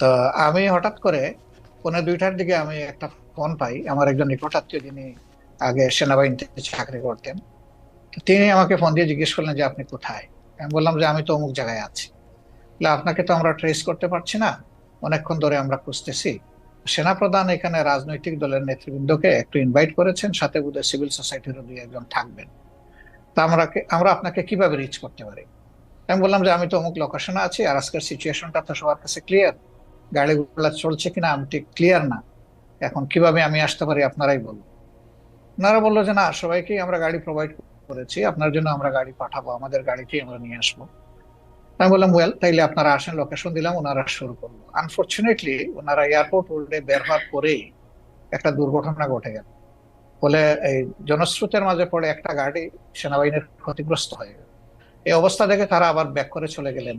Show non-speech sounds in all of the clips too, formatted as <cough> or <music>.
তো আমি হঠাৎ করে পৌনে দুইটার দিকে আমি একটা ফোন পাই, আমার একজন নিকট আত্মীয় যিনি আগে সেনাবাহিনীতে চাকরি করতেন। তিনি আমাকে ফোন দিয়ে জিজ্ঞেস করলেন যে আপনি কোথায়? আমি বললাম যে আমি তো অমুক জায়গায় আছি। আপনাকে তো আমরা ট্রেস করতে পারছি না, অনেকক্ষণ ধরে আমরা খুঁজতেছি। সেনাপ্রধান এখানে রাজনৈতিক দলের নেতৃবৃন্দকে একটু ইনভাইট করেছেন, সাথে বোধহয় সিভিল সোসাইটিরও দুই একজন থাকবেন। তা আমরা আমরা আপনাকে কীভাবে রিচ করতে পারি? আমি বললাম যে আমি তো অমুক লোকেশনে আছি আর আজকের সিচুয়েশনটা তো সবার কাছে ক্লিয়ার গাড়িগুলো চলছে কিনা আমি ঠিক ক্লিয়ার না। এখন কীভাবে আমি আসতে পারি আপনারাই বলুন। ওনারা বলল যে, না, সবাইকেই আমরা গাড়ি প্রোভাইড করেছি, আপনার জন্য আমরা গাড়ি পাঠাবো, আমাদের গাড়িতেই আমরা নিয়ে আসব। আমি বললাম ওয়েল তাইলে আপনারা আসেন লোকেশন দিলাম, ওনারা শুরু করল। আনফর্চুনেটলি ওনারা এয়ারপোর্ট রোডে বের হওয়ার পরেই একটা দুর্ঘটনা ঘটে গেল। ফলে এই জনস্রোতের মাঝে পড়ে একটা গাড়ি সেনাবাহিনীর ক্ষতিগ্রস্ত হয়ে গেল। এই অবস্থা দেখে তারা আবার ব্যাক করে চলে গেলেন।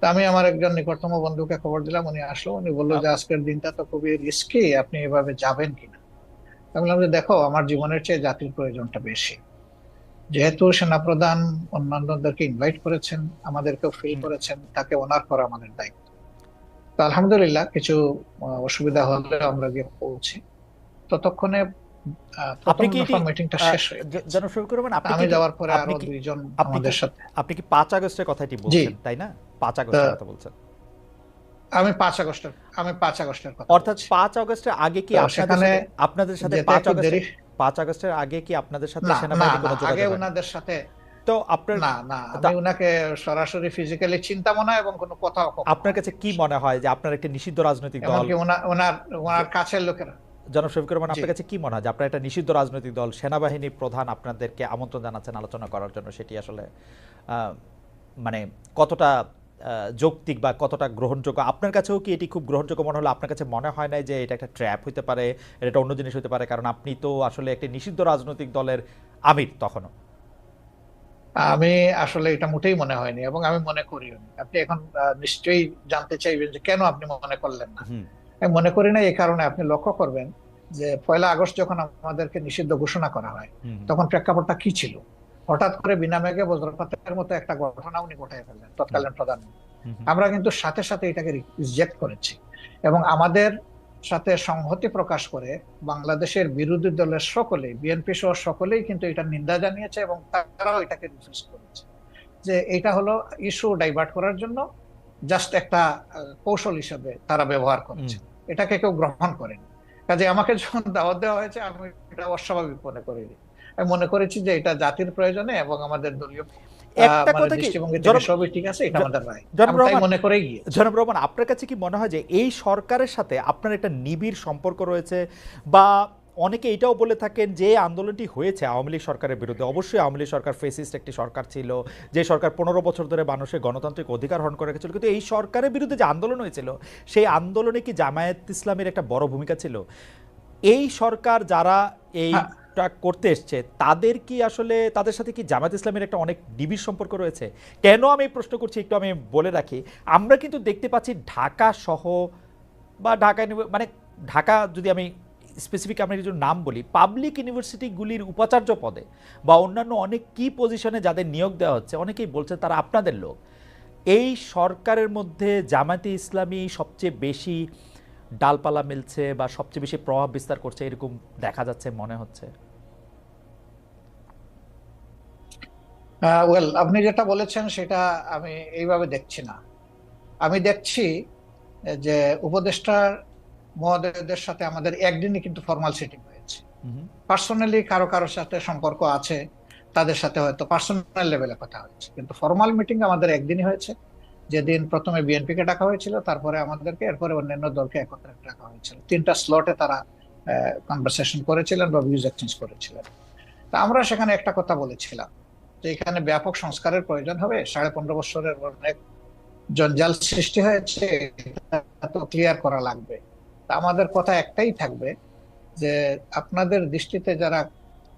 তা আমি আমার একজন নিকটতম বন্ধুকে খবর দিলাম উনি আসলো উনি বলল যে আজকের দিনটা তো খুবই রিস্কি আপনি এভাবে যাবেন কিনা? আমি বললাম যে দেখো আমার জীবনের চেয়ে জাতির প্রয়োজনটা বেশি। যেহেতু সেনাপ্রধান অন্যান্যদেরকে ইনভাইট করেছেন আমাদেরকেও ফিল করেছেন তাকে ওনার করা আমাদের দায়িত্ব। তো আলহামদুলিল্লাহ কিছু অসুবিধা হলে আমরা গিয়ে পৌঁছি। ততক্ষণে আপনি কি মিটিংটা শেষ হয়ে যেন শুরু করবেন আমি যাওয়ার পরে আরও দুইজন আমাদের সাথে। আপনি কি পাঁচ আগস্টের কথাটি বলছেন তাই না? পাঁচ আগস্টের কথা বলছেন। আমি পাঁচ আগস্টের আমি পাঁচ আগস্টের কথা অর্থাৎ পাঁচ আগস্টের আগে কি আপনাদের আপনাদের সাথে পাঁচ আগস্ট পাঁচ আগস্টের আগে কি আপনাদের সাথে সেনাবাহিনী কোনো যোগাযোগ আগে ওনাদের সাথে তো আপনার না না আমি সরাসরি ফিজিক্যালি চিন্তা মনে এবং কোনো কথা আপনার কাছে কি মনে হয় যে আপনার একটা নিষিদ্ধ রাজনৈতিক দল ওনার ওনার কাছের লোকেরা। জনাব শফিকুর রহমান আপনার কাছে কি মনে হয় যে আপনার একটা নিষিদ্ধ রাজনৈতিক দল সেনাবাহিনীর প্রধান আপনাদেরকে আমন্ত্রণ জানাচ্ছেন আলোচনা করার জন্য সেটি আসলে মানে কতটা যৌক্তিক বা কতটা গ্রহণযোগ্য? আপনার কাছেও কি এটি খুব গ্রহণযোগ্য মনে হলো? আপনার কাছে মনে হয় না যে এটা একটা ট্র্যাপ হতে পারে এটা অন্য জিনিস হতে পারে? কারণ আপনি তো আসলে একটি নিষিদ্ধ রাজনৈতিক দলের আমির তখনও। আমি আসলে এটা মোটেই মনে হয়নি এবং আমি মনে করিও আপনি এখন নিশ্চয়ই জানতে চাইবেন যে কেন আপনি মনে করলেন না? আমি মনে করি না এই কারণে আপনি লক্ষ্য করবেন যে পয়লা আগস্ট যখন আমাদেরকে নিষিদ্ধ ঘোষণা করা হয় তখন প্রেক্ষাপটটা কি ছিল? হঠাৎ করে বিনা মেঘে বজ্রপাতের মতো একটা ঘটনা উনি ঘটাই ফেললেন তৎকালীন প্রধানমন্ত্রী আমরা কিন্তু সাথে সাথে এটাকে রিজেক্ট করেছি এবং আমাদের সাথে সংহতি প্রকাশ করে বাংলাদেশের বিরোধী দলের সকলে বিএনপি সহ সকলেই কিন্তু এটা নিন্দা জানিয়েছে এবং তারাও এটাকে রিফিউজ করেছে যে এটা হলো ইস্যু ডাইভার্ট করার জন্য জাস্ট একটা কৌশল হিসেবে তারা ব্যবহার করেছে। এটাকে কেউ গ্রহণ করেনি। কাজে আমাকে যখন দাওয়াত দেওয়া হয়েছে আমি এটা অস্বাভাবিক মনে করিনি আমি মনে করেছি যে এটা জাতির প্রয়োজনে এবং আমাদের দলীয় একটা কথা কি? সবই ঠিক আছে এটা আমাদের রায়। মনে আপনার কাছে কি মনে হয় যে এই সরকারের সাথে আপনার একটা নিবিড় সম্পর্ক রয়েছে? বা অনেকে এটাও বলে থাকেন যে আন্দোলনটি হয়েছে আওয়ামী লীগ সরকারের বিরুদ্ধে। অবশ্যই আওয়ামী লীগ সরকার ফেসিস্ট একটি সরকার ছিল যে সরকার পনেরো বছর ধরে মানুষের গণতান্ত্রিক অধিকার হরণ করে রেখেছিল। কিন্তু এই সরকারের বিরুদ্ধে যে আন্দোলন হয়েছিল সেই আন্দোলনে কি জামায়াত ইসলামের একটা বড় ভূমিকা ছিল? এই সরকার যারা এই করতে এসছে, তাদের কি আসলে, তাদের সাথে কি জামাত ইসলামের একটা অনেক নিবিড় সম্পর্ক রয়েছে? কেন আমি প্রশ্ন করছি একটু আমি বলে রাখি, আমরা কিন্তু দেখতে পাচ্ছি ঢাকা সহ বা ঢাকা মানে ঢাকা যদি আমি স্পেসিফিক আমরা কিছু নাম বলি পাবলিক ইউনিভার্সিটিগুলির উপাচার্য পদে বা অন্যান্য অনেক কি পজিশনে যাদের নিয়োগ দেওয়া হচ্ছে, অনেকেই বলছে তারা আপনাদের লোক। এই সরকারের মধ্যে জামাতে ইসলামী সবচেয়ে বেশি ডালপালা মিলছে বা সবচেয়ে বেশি প্রভাব বিস্তার করছে এরকম দেখা যাচ্ছে মনে হচ্ছে? ওয়েল আপনি যেটা বলেছেন সেটা আমি এইভাবে দেখছি না। আমি দেখছি যে উপদেষ্টার মহোদয়দের সাথে আমাদের একদিনই কিন্তু ফর্মাল সিটিং হয়েছে। পার্সোনালি কারও কারও সাথে সম্পর্ক আছে তাদের সাথে হয়তো পার্সোনাল লেভেলে কথা হয়েছে। কিন্তু ফর্মাল মিটিং আমাদের একদিনই হয়েছে। যেদিন প্রথমে বিএনপি কে ডাকা হয়েছিল, তারপরে আমাদেরকে, এরপরে অন্যান্য দলকে একত্রে ডাকা হয়েছিল। তিনটা স্লটে তারা কনভারসেশন করেছিলেন বা ভিউজ এক্সচেঞ্জ করেছিলেন। তা আমরা সেখানে একটা কথা বলেছিলাম, যে এখানে ব্যাপক সংস্কারের প্রয়োজন হবে। সাড়ে পনেরো বছরের অনেক জঞ্জাল সৃষ্টি হয়েছে তো ক্লিয়ার করা লাগবে। তা আমাদের কথা একটাই থাকবে, যে আপনাদের দৃষ্টিতে যারা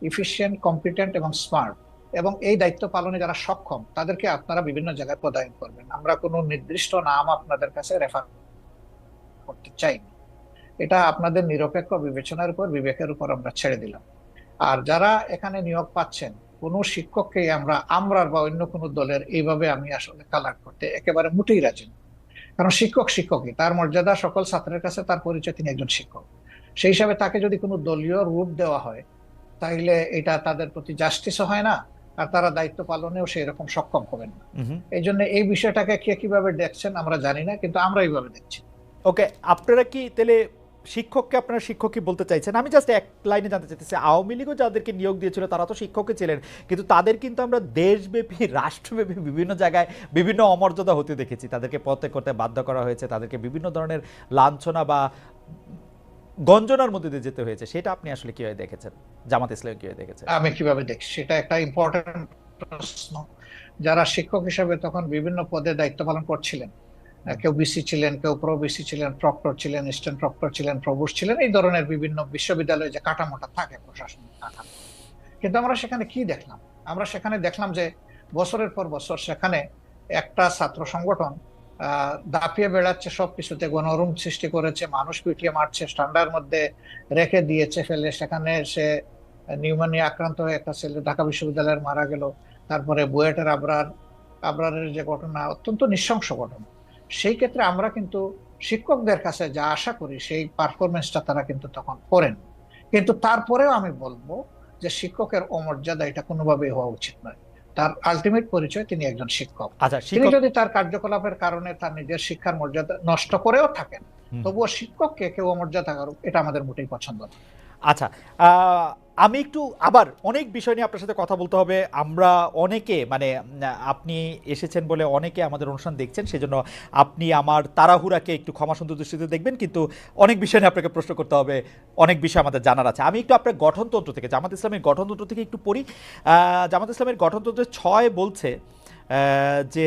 ইফিসিয়েন্ট কম্পিটেন্ট এবং স্মার্ট এবং এই দায়িত্ব পালনে যারা সক্ষম, তাদেরকে আপনারা বিভিন্ন জায়গায় প্রদায়ন করবেন। আমরা কোনো নির্দিষ্ট নাম আপনাদের কাছে রেফার করতে চাই না এটা আপনাদের নিরপেক্ষ বিবেচনার উপর, বিবেকের উপর আমরা ছেড়ে দিলাম। আর যারা এখানে নিয়োগ পাচ্ছেন, কোনো শিক্ষককে আমরা আমরার বা অন্য কোনো দলের এইভাবে আমি আসলে কালার করতে একেবারে মোটেই রাজি কারণ শিক্ষক শিক্ষকই, তার মর্যাদা সকল ছাত্রের কাছে তার পরিচয় তিনি একজন শিক্ষক। সেই হিসাবে তাকে যদি কোনো দলীয় রূপ দেওয়া হয় তাহলে এটা তাদের প্রতি জাস্টিসও হয় না আর তারা দায়িত্ব পালনেও সেই রকম সক্ষম হবেন না। এই জন্য এই বিষয়টাকে কে কীভাবে দেখছেন আমরা জানি না কিন্তু আমরা এইভাবে দেখছি। ওকে আপনারা কি তাহলে শিক্ষককে আপনারা শিক্ষকই বলতে চাইছেন? আমি জাস্ট এক লাইনে জানতে চাইতেছি আওয়ামী লীগও যাদেরকে নিয়োগ দিয়েছিল তারা তো শিক্ষকই ছিলেন কিন্তু তাদের কিন্তু আমরা দেশব্যাপী <laughs> রাষ্ট্রব্যাপী বিভিন্ন জায়গায় বিভিন্ন অমর্যাদা হতে দেখেছি। তাদেরকে পথে করতে বাধ্য করা হয়েছে তাদেরকে বিভিন্ন ধরনের লাঞ্ছনা বা গঞ্জনার মধ্যে দিয়ে যেতে হয়েছে, সেটা আপনি আসলে কীভাবে দেখেছেন? জামাত ইসলাম কীভাবে দেখেছেন? আমি কীভাবে দেখছি? সেটা একটা ইম্পর্টেন্ট প্রশ্ন। যারা শিক্ষক হিসেবে তখন বিভিন্ন পদে দায়িত্ব পালন করছিলেন কেউ বিসি ছিলেন, কেউ প্রো বিসি ছিলেন প্রক্টর ছিলেন স্ট্যান্ড প্রক্টর ছিলেন প্রভুষ ছিলেন, এই ধরনের বিভিন্ন বিশ্ববিদ্যালয়ে যে কাঠামোটা থাকে, প্রশাসনিক কাঠামো। কিন্তু আমরা সেখানে কি দেখলাম? আমরা সেখানে দেখলাম যে বছরের পর বছর সেখানে একটা ছাত্র সংগঠন দাপিয়ে বেড়াচ্ছে সবকিছুতে, গণরুম সৃষ্টি করেছে, মানুষ পিটিয়ে মারছে স্ট্যান্ডার মধ্যে রেখে দিয়েছে ফেলে। সেখানে সে নিউমোনিয়া আক্রান্ত হয়ে একটা ছেলে ঢাকা বিশ্ববিদ্যালয়ের মারা গেল। তারপরে বুয়েটের আবরার, আবরারের যে ঘটনা অত্যন্ত নৃশংস ঘটনা। সেই ক্ষেত্রে আমরা কিন্তু শিক্ষকদের কাছে যা আশা করি, সেই পারফরমেন্সটা তারা কিন্তু তখন করেন। কিন্তু তারপরেও আমি বলব যে শিক্ষকের অমর্যাদা এটা কোনোভাবেই হওয়া উচিত নয়। তার আলটিমেট পরিচয় তিনি একজন শিক্ষক। আচ্ছা তিনি যদি তার কার্যকলাপের কারণে তার নিজের শিক্ষার মর্যাদা নষ্ট করেও থাকেন তবুও শিক্ষককে কেউ অমর্যাদা করুক এটা আমাদের মোটেই পছন্দ না। আচ্ছা আমি একটু আবার অনেক বিষয় নিয়ে আপনার সাথে কথা বলতে হবে। আমরা অনেকে মানে আপনি এসেছেন বলে অনেকে আমাদের অনুষ্ঠান দেখছেন, সেজন্য আপনি আমার তাড়াহুড়াকে একটু ক্ষমা সুন্দর দৃষ্টিতে দেখবেন, কিন্তু অনেক বিষয় নিয়ে আপনাকে প্রশ্ন করতে হবে। অনেক বিষয় আমাদের জানার আছে। আমি একটু আপনার গঠনতন্ত্র থেকে, জামাত ইসলামের গঠনতন্ত্র থেকে একটু পড়ি। জামাত ইসলামের গঠনতন্ত্রের ছয় বলছে যে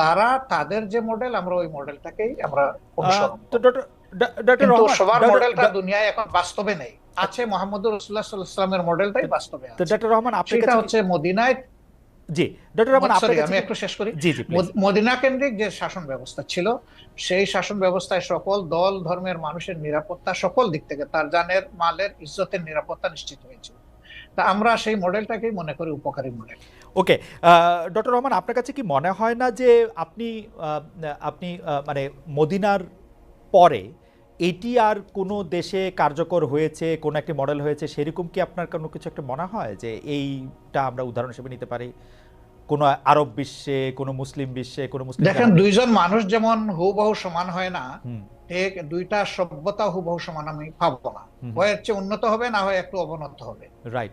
তারা তাদের যে মডেল আমরা ওই মডেলটাকেই আমরা কিন্তু সবার মডেলটা দুনিয়ায় এখন বাস্তবে নেই। আছে মোহাম্মদুর রসুল্লাহ সাল্লামের মডেলটাই বাস্তবে তো ডক্টর রহমান সেটা হচ্ছে মদিনায় জি ডক্টর রহমান আমি একটু শেষ করি। জি জি মদিনা কেন্দ্রিক যে শাসন ব্যবস্থা ছিল সেই শাসন ব্যবস্থায় সকল দল ধর্মের মানুষের নিরাপত্তা সকল দিক থেকে তার জানের মালের ইজ্জতের নিরাপত্তা নিশ্চিত হয়েছিল। তা আমরা সেই মডেলটাকেই মনে করি উপকারী মডেল। ওকে ডক্টর রহমান আপনার কাছে কি মনে হয় না যে আপনি আপনি মানে মদিনার পরে এটি আর কোনো দেশে কার্যকর হয়েছে কোন একটি মডেল হয়েছে সেরকম কি আপনার কোনো কিছু একটা মনে হয় যে এইটা আমরা উদাহরণ হিসেবে নিতে পারি? কোনো আরব বিশ্বে কোনো মুসলিম বিশ্বে কোনো মুসলিম দেখেন দুইজন মানুষ যেমন হুবহু সমান হয় না ঠিক দুইটা সভ্যতা হুবহু সমান আমি পাবো না। হয় চেয়ে উন্নত হবে না হয় একটু অবনত হবে। রাইট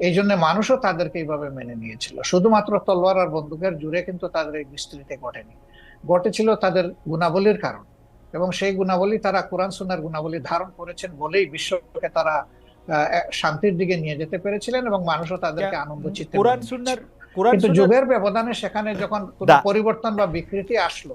এই জন্য মানুষও তাদেরকে এইভাবে মেনে নিয়েছিল। শুধুমাত্র তলোয়ার আর বন্দুকের জুড়ে কিন্তু তাদের এই বিস্তৃতি ঘটেনি। ঘটেছিল তাদের গুণাবলীর কারণ এবং সেই গুণাবলী তারা কোরআন সুনার গুণাবলী ধারণ করেছেন বলেই বিশ্বকে তারা আহ, শান্তির দিকে নিয়ে যেতে পেরেছিলেন এবং মানুষও তাদেরকে আনন্দ চিত্তে কোরআন। কোরআন কিন্তু যুগের ব্যবধানে সেখানে যখন পরিবর্তন বা বিকৃতি আসলো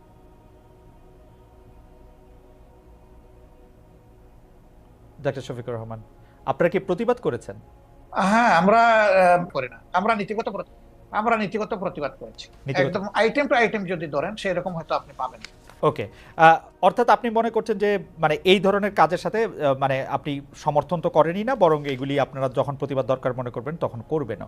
ডক্টর শফিকুর রহমান আপনারা কি প্রতিবাদ করেছেন? হ্যাঁ আমরা করি না। আমরা নীতিগত আমরা নীতিগত প্রতিবাদ করেছি। একদম আইটেম টু আইটেম যদি ধরেন সেই রকম হয়তো আপনি পাবেন। ওকে। অর্থাৎ আপনি মনে করছেন যে মানে এই ধরনের কাজের সাথে মানে আপনি সমর্থন তো করেনই না বরং এগুলি আপনারা যখন প্রতিবাদ দরকার মনে করবেন তখন করবেনও।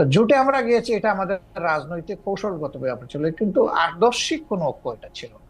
তো জোটে আমরা গিয়েছি, এটা আমাদের রাজনৈতিক কৌশলগত ব্যাপার ছিল, কিন্তু আদর্শিক কোনো ঐক্য এটা ছিল না।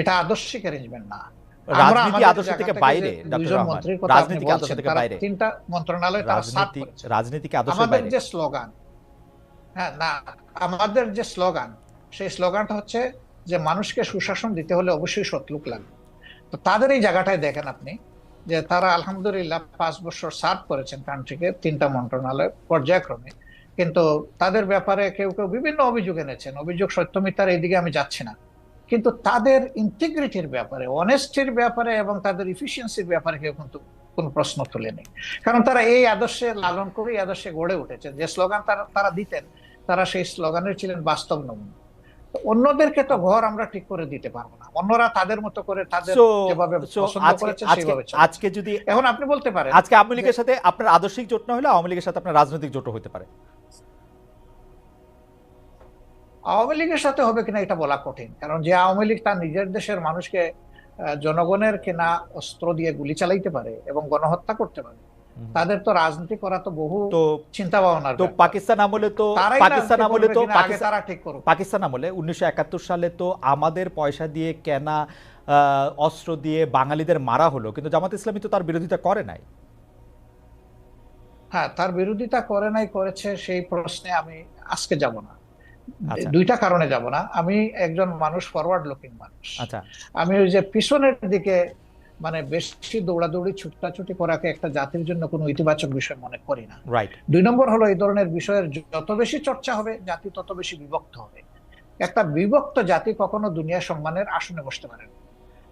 এটা আদর্শিক অ্যারেঞ্জমেন্ট না। রাজনীতি আদর্শ থেকে বাইরে ডক্টর দুইজন রহমান মন্ত্রীর কথা আপনি আদর্শ থেকে বাইরে। তিনটা মন্ত্রণালয় তারা সার্ভ রাজনীতি করেছে। আমাদের যে স্লোগান হ্যাঁ না আমাদের যে স্লোগান সেই স্লোগানটা হচ্ছে যে মানুষকে সুশাসন দিতে হলে অবশ্যই সৎলোক লাগবে তো তাদের এই জায়গাটায় দেখেন আপনি যে তারা আলহামদুলিল্লাহ পাঁচ বছর সার্ভ করেছেন কান্ট্রিকে তিনটা মন্ত্রণালয় পর্যায়ক্রমে। কিন্তু তাদের ব্যাপারে কেউ কেউ বিভিন্ন অভিযোগ এনেছেন। অভিযোগ সত্যমিতার এইদিকে আমি যাচ্ছি না। কিন্তু তাদের ইন্টিগ্রিটির ব্যাপারে অনেস্টির ব্যাপারে এবং তাদের ইফিসিয়েন্সির ব্যাপারে কেউ কিন্তু কোনো প্রশ্ন তোলেনি কারণ তারা এই আদর্শে লালন করে এই আদর্শে গড়ে উঠেছে। যে স্লোগান তারা তারা দিতেন তারা সেই স্লোগানের ছিলেন বাস্তব নমুনা। অন্যদেরকে তো ঘর আমরা ঠিক করে দিতে পারব না। অন্যরা তাদের মতো করে তাদের যেভাবে পছন্দ আজকে করেছে চলে। আজকে যদি এখন আপনি বলতে পারেন আজকে আওয়ামী লীগের সাথে আপনার আদর্শিক জোট না হলে আওয়ামী লীগের সাথে আপনার রাজনৈতিক জোট হতে পারে। আওয়ামী লীগের সাথে হবে কিনা এটা বলা কঠিন। কারণ যে আওয়ামী লীগ তার নিজের দেশের মানুষকে জনগণের কেনা অস্ত্র দিয়ে গুলি চালাইতে পারে এবং গণহত্যা করতে পারে তাদের তো রাজনীতি করা তো বহু তো চিন্তা ভাবনার তো পাকিস্তান আমলে তো পাকিস্তান আমলে তো তারা ঠিক করুক। পাকিস্তান আমলে উনিশশো একাত্তর সালে তো আমাদের পয়সা দিয়ে কেনা আহ, অস্ত্র দিয়ে বাঙালিদের মারা হলো কিন্তু জামাত ইসলামী তো তার বিরোধিতা করে নাই। হ্যাঁ তার বিরোধিতা করে নাই করেছে সেই প্রশ্নে আমি আজকে যাব না। দুইটা কারণে যাব না। আমি একজন মানুষ ফরওয়ার্ড লুকিং মানুষ। আচ্ছা। আমি ওই যে পিছনের দিকে মানে বেশি দৌড়াদৌড়ি ছুটাছুটি করাকে একটা জাতির জন্য কোনো ইতিবাচক বিষয় মনে করি না। রাইট দুই নম্বর হলো এই ধরনের বিষয়ের যত বেশি চর্চা হবে জাতি তত বেশি বিভক্ত হবে। একটা বিভক্ত জাতি কখনো দুনিয়া সম্মানের আসনে বসতে পারে না।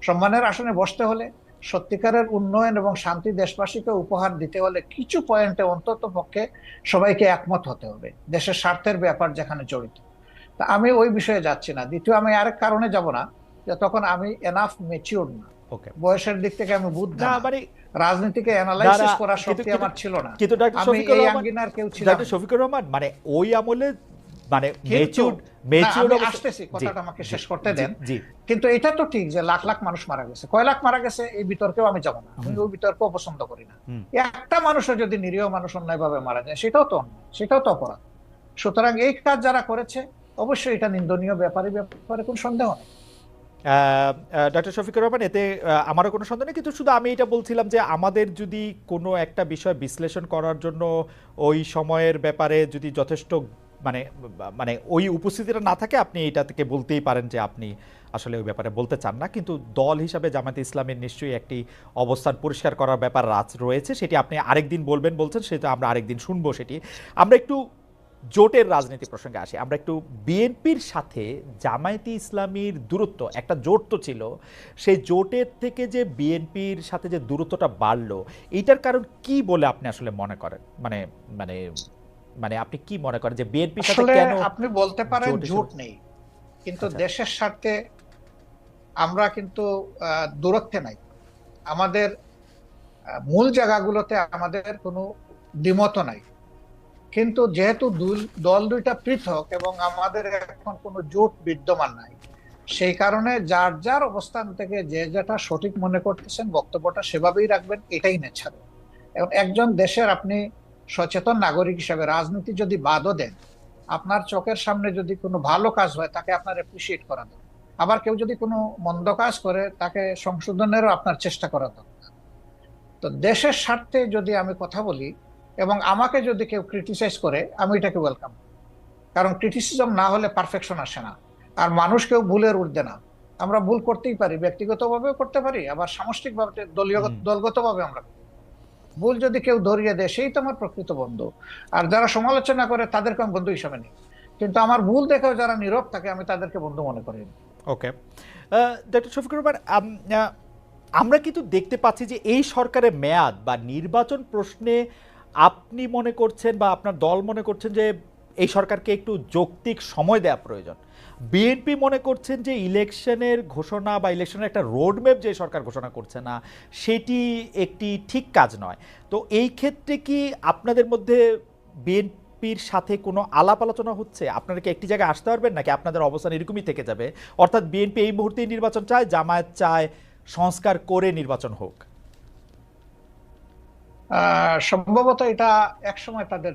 সম্মানের আসনে বসতে হলে সত্যিকারের উন্নয়ন এবং শান্তি দেশবাসীকে উপহার দিতে হলে কিছু পয়েন্টে অন্তত পক্ষে সবাইকে একমত হতে হবে দেশের স্বার্থের ব্যাপার যেখানে জড়িত। তা আমি ওই বিষয়ে যাচ্ছি না। দ্বিতীয় আমি আরেক কারণে যাব না যে তখন আমি এনাফ মেচিউর না। বয়সের দিক থেকে আমি বুদ্ধ। মানে রাজনীতিকে অ্যানালাইসিস করার শক্তি আমার ছিল না। কিন্তু ডক্টর আমি এই আঙ্গিনার কেউ ছিলাম শফিকুর রহমান মানে ওই আমলে মানে আসতেছি কথাটা আমাকে শেষ করতে দেন। কিন্তু এটা তো ঠিক যে লাখ লাখ মানুষ মারা গেছে। কয় লাখ মারা গেছে? এই বিতর্কেও আমি যাব না। আমি ওই বিতর্ক পছন্দ করি না। একটা মানুষও যদি নিরীহ মানুষ অন্যায়ভাবে মারা যায় সেটাও তো অন্যায় সেটাও তো অপরাধ। সুতরাং এই কাজ যারা করেছে অবশ্যই এটা নিন্দনীয় ব্যাপারে ব্যাপারে কোন সন্দেহ নেই। ডক্টর শফিকুর রহমান এতে আমারও কোনো সন্দেহ নেই কিন্তু শুধু আমি এটা বলছিলাম যে আমাদের যদি কোনো একটা বিষয় বিশ্লেষণ করার জন্য ওই সময়ের ব্যাপারে যদি যথেষ্ট মানে মানে ওই উপস্থিতিটা না থাকে আপনি এটা থেকে বলতেই পারেন যে আপনি আসলে ওই ব্যাপারে বলতে চান না। কিন্তু দল হিসাবে জামাতে ইসলামের নিশ্চয়ই একটি অবস্থান পরিষ্কার করার ব্যাপার রাজ রয়েছে। সেটি আপনি আরেকদিন বলবেন, বলছেন, সেটা আমরা আরেকদিন শুনব সেটি। আমরা একটু জোটের রাজনীতি প্রসঙ্গে আসি। আমরা একটু বিএনপির সাথে জামায়াতি ইসলামীর দূরত্ব, একটা জোট তো ছিল, সেই জোটের থেকে যে বিএনপির সাথে যে দূরত্বটা বাড়লো এইটার কারণ কি বলে আপনি আসলে মনে করেন? মানে মানে মানে আপনি কি মনে করেন যে বিএনপির সাথে কেন আপনি বলতে পারেন জোট নেই। কিন্তু আচ্ছা। দেশের স্বার্থে আমরা কিন্তু দূরত্বে নাই। আমাদের মূল জায়গাগুলোতে আমাদের কোনো দ্বিমত নাই। কিন্তু যেহেতু দল দুইটা পৃথক এবং আমাদের এখন কোনো জোট বিদ্যমান নাই সেই কারণে যার যার অবস্থান থেকে যে যেটা সঠিক মনে করতেছেন বক্তব্যটা সেভাবেই রাখবেন এটাই নেছাড়ে এবং একজন দেশের আপনি সচেতন নাগরিক হিসাবে রাজনীতি যদি বাদও দেন আপনার চোখের সামনে যদি কোনো ভালো কাজ হয় তাকে আপনার অ্যাপ্রিসিয়েট করা দরকার। আবার কেউ যদি কোনো মন্দ কাজ করে তাকে সংশোধনেরও আপনার চেষ্টা করা দরকার। তো দেশের স্বার্থে যদি আমি কথা বলি এবং আমাকে যদি কেউ ক্রিটিসাইজ করে আমি এটাকে ওয়েলকাম কারণ ক্রিটিসিজম না হলে পারফেকশন আসে না। আর মানুষ কেউ ভুলের উঠবে না। আমরা ভুল করতেই পারি ব্যক্তিগতভাবেও করতে পারি আবার সামষ্টিকভাবে দলীয় দলগতভাবে আমরা। ভুল যদি কেউ ধরিয়ে দেয়, সেই তো আমার প্রকৃত বন্ধু। আর যারা সমালোচনা করে, তাদেরকে আমি বন্ধু হিসাবে নিই। কিন্তু আমার ভুল দেখেও যারা নীরব থাকে, আমি তাদেরকে বন্ধু মনে করি ওকে। ডক্টর শফিকুর রহমান আমরা কিন্তু দেখতে পাচ্ছি যে এই সরকারের মেয়াদ বা নির্বাচন প্রশ্নে আপনি মনে করছেন বা আপনার দল মনে করছেন যে এই সরকারকে একটু যৌক্তিক সময় দেওয়া প্রয়োজন। বিএনপি মনে করছেন যে ইলেকশনের ঘোষণা বা ইলেকশনের একটা রোডম্যাপ যে সরকার ঘোষণা করছে না, সেটি একটি ঠিক কাজ নয়। তো এই ক্ষেত্রে কি আপনাদের মধ্যে বিএনপির সাথে কোনো আলাপ আলোচনা হচ্ছে? আপনারা কি একটি জায়গায় আসতে পারবেন নাকি আপনাদের অবস্থান এরকমই থেকে যাবে? অর্থাৎ বিএনপি এই মুহূর্তেই নির্বাচন চায়, জামায়াত চায়, সংস্কার করে নির্বাচন হোক। সম্ভবত এটা একসময় তাদের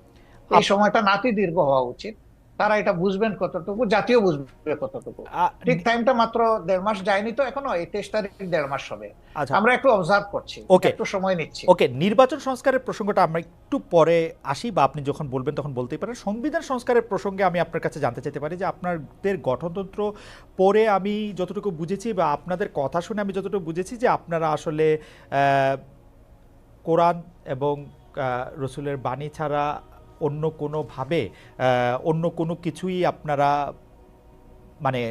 এই সময়টা নাতি দীর্ঘ হওয়া উচিত। তারা এটা বুঝবেন কতটুকু জাতীয় বুঝবে কতটুকু। ঠিক টাইমটা মাত্র দেড় মাস যায়নি তো এখনও এই তেইশ তারিখ দেড় মাস হবে। আচ্ছা। আমরা একটু অবজার্ভ করছি Okay. একটু সময় নিচ্ছি। ওকে নির্বাচন সংস্কারের প্রসঙ্গটা আমরা একটু পরে আসি বা আপনি যখন বলবেন তখন বলতেই পারেন। সংবিধান সংস্কারের প্রসঙ্গে আমি আপনার কাছে জানতে চাইতে পারি যে আপনাদের গঠনতন্ত্র পরে আমি যতটুকু বুঝেছি বা আপনাদের কথা শুনে আমি যতটুকু বুঝেছি যে আপনারা আসলে আহ, কোরআন এবং আহ, রসুলের বাণী ছাড়া অন্য কোনোভাবে অন্য কোনো কিছুই আপনারা মানে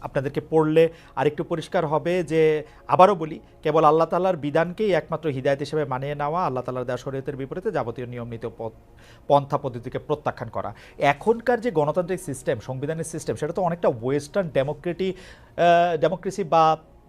আপনাদেরকে পড়লে আরেকটু পরিষ্কার হবে যে, আবারও বলি, কেবল আল্লাহ তালার বিধানকেই একমাত্র হিদায়ত হিসেবে মানিয়ে নেওয়া, আল্লাহ তালার দেওয়া শরীয়তের বিপরীতে যাবতীয় নিয়ম নীতি পথ- পন্থা পদ্ধতিকে প্রত্যাখ্যান করা। এখনকার যে গণতান্ত্রিক সিস্টেম সংবিধানের সিস্টেম সেটা তো অনেকটা ওয়েস্টার্ন ডেমোক্রেটি ডেমোক্রেসি বা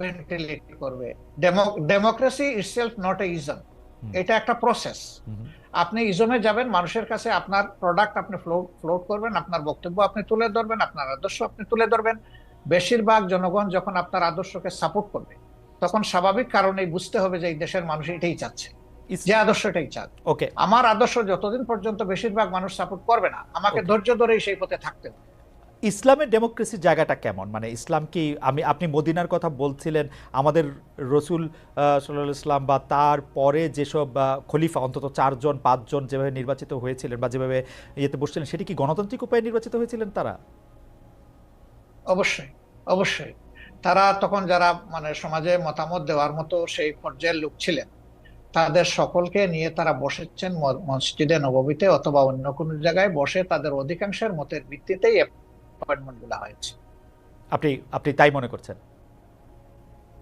ভেন্টিলেট করবে। Democracy itself not a ism এটা একটা প্রসেস আপনি ইজমে যাবেন মানুষের কাছে আপনার প্রোডাক্ট আপনি ফ্লোট করবেন আপনার বক্তব্য আপনি তুলে ধরবেন আপনার আদর্শ আপনি তুলে ধরবেন। বেশিরভাগ জনগণ যখন আপনার আদর্শকে সাপোর্ট করবে তখন স্বাভাবিক কারণেই বুঝতে হবে যে এই দেশের মানুষ এটাই চাচ্ছে যে আদর্শ এটাই চান ওকে আমার আদর্শ যতদিন পর্যন্ত বেশিরভাগ মানুষ সাপোর্ট করবে না আমাকে ধৈর্য ধরেই সেই পথে থাকতে হবে। ইসলামের ডেমোক্রেসির জায়গাটা কেমন? মানে ইসলাম কি আমি, আপনি মদিনার কথা বলছিলেন, আমাদের রসুল সাল্লাহ ইসলাম বা তার পরে যেসব খলিফা, অন্তত চারজন, পাঁচজন যেভাবে নির্বাচিত হয়েছিলেন বা যেভাবে ইয়েতে বসছিলেন, সেটি কি গণতান্ত্রিক উপায়ে নির্বাচিত হয়েছিলেন তারা? অবশ্যই অবশ্যই। তারা তখন যারা মানে সমাজে মতামত দেওয়ার মতো সেই পর্যায়ের লোক ছিলেন। তাদের সকলকে নিয়ে তারা বসেছেন মসজিদে নববীতে অথবা অন্য কোনো জায়গায় বসে তাদের অধিকাংশের মতের ভিত্তিতেই অ্যাপয়েন্টমেন্টগুলা হয়েছে। আপনি আপনি তাই মনে করছেন?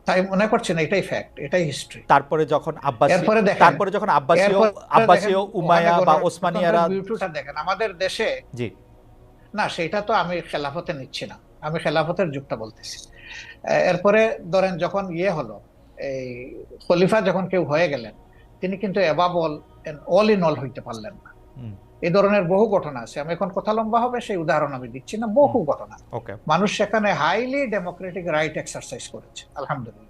তাই মনে করছেন এটাই ফ্যাক্ট এটাই হিস্ট্রি তারপরে যখন আব্বাসী এরপরে দেখেন- তারপরে যখন আব্বাসীয় এরপরে আব্বাসীয় দেখেন, উমায়া বা ওসমানিয়ারা গণতন্ত্রের দেখেন আমাদের দেশে জি। না সেটা তো আমি খেলাফতে নিচ্ছি না আমি খেলাফতের যুগটা বলতেছি। এরপরে ধরেন যখন ইয়ে হলো এই খলিফা যখন কেউ হয়ে গেলেন তিনি কিন্তু এবাবল অল ইন অল হইতে পারলেন না। এই ধরনের বহু ঘটনা আছে। আমি এখন কথা লম্বা হবে সেই উদাহরণ আমি দিচ্ছি না। বহু ঘটনা। ওকে মানুষ সেখানে হাইলি ডেমোক্রেটিক রাইট এক্সারসাইজ করেছে আলহামদুলিল্লাহ।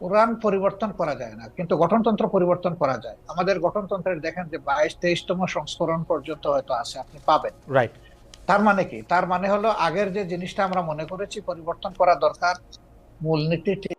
কোরআন পরিবর্তন করা যায় না কিন্তু গঠনতন্ত্র পরিবর্তন করা যায়। আমাদের গঠনতন্ত্রের দেখেন যে বাইশ তেইশতম সংস্করণ পর্যন্ত হয়তো আছে আপনি পাবেন। রাইট তার মানে কি? তার মানে হলো আগের যে জিনিসটা আমরা মনে করেছি পরিবর্তন করা দরকার মূলনীতি ঠিক